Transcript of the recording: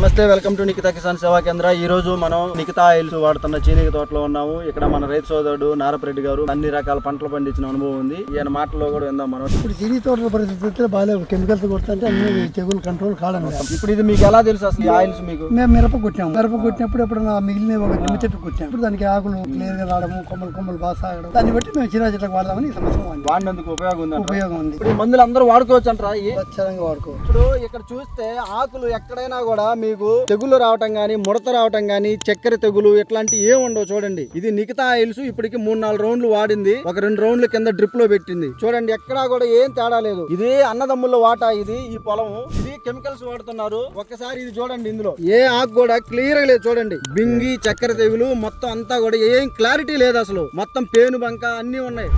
నమస్తే welcome to Nikhita Kisan సేవా కేంద్ర. ఈ రోజు మనం నిఖితా ఆయిల్స్ వాడుతున్న చీనిక తోటలో ఉన్నాము. ఇక్కడ మన రైతు సోదరుడు నారపరెడ్డి గారు అన్ని రకాల పంటలు పండించిన అనుభవం ఉంది. ఈయన మాటల్లో కూడా విందాం మనం. ఇప్పుడు చీనీ తోటల పరిస్థితులు బాగాలేవు కెమికల్స్ కొడుతుంటే అన్ని తెగులు కంట్రోల్ లేదు. ఇప్పుడు ఇది మీకు ఎలా తెలుసు అసలు ఆయిల్స్ మీకు? మేము మిరప కొట్టాము. మిరప కొట్టినప్పుడు ఇప్పుడు నా మిగిలిన ఒక నిమ్మ చెట్టు కొట్టాము. ఇప్పుడు దానికి ఆకులు క్లియర్గా రావడము కొమ్మలు కొమ్మలు బాగా సాగడం దాన్ని బట్టి మేము చిరా చెట్లకు వాడదామని వాడినాం. వాడినందుకు ఉపయోగం ఉంది ఉపయోగం ఉంది. ఇప్పుడు మందులు అందరూ వాడుకోవచ్చు అంటారా? వాడుకోవచ్చు. ఇప్పుడు ఇక్కడ చూస్తే ఆకులు ఎక్కడైనా కూడా మీకు తెగులు రావటం కానీ ముడత రావటం కానీ చక్కెర తెగులు ఇట్లాంటి ఏం ఉండవు చూడండి. ఇది నిఖితా ఆయిల్స్ ఇప్పటికి మూడు నాలుగు రౌండ్లు వాడింది. ఒక రెండు రౌండ్ల కింద డ్రిప్లో పెట్టింది. చూడండి ఎక్కడా కూడా ఏం తేడా లేదు. ఇది అన్నదమ్ముల వాటా ఇది ఈ పొలం ఇది కెమికల్స్ వాడుతున్నారు. ఒక్కసారి ఇది చూడండి ఇందులో. ఏ ఆకు కూడా క్లియర్ లేదు చూడండి. బింగి చక్కెర తెగులు మొత్తం అంతా కూడా ఏం క్లారిటీ లేదు అసలు. మొత్తం పేను బంక అన్ని ఉన్నాయి.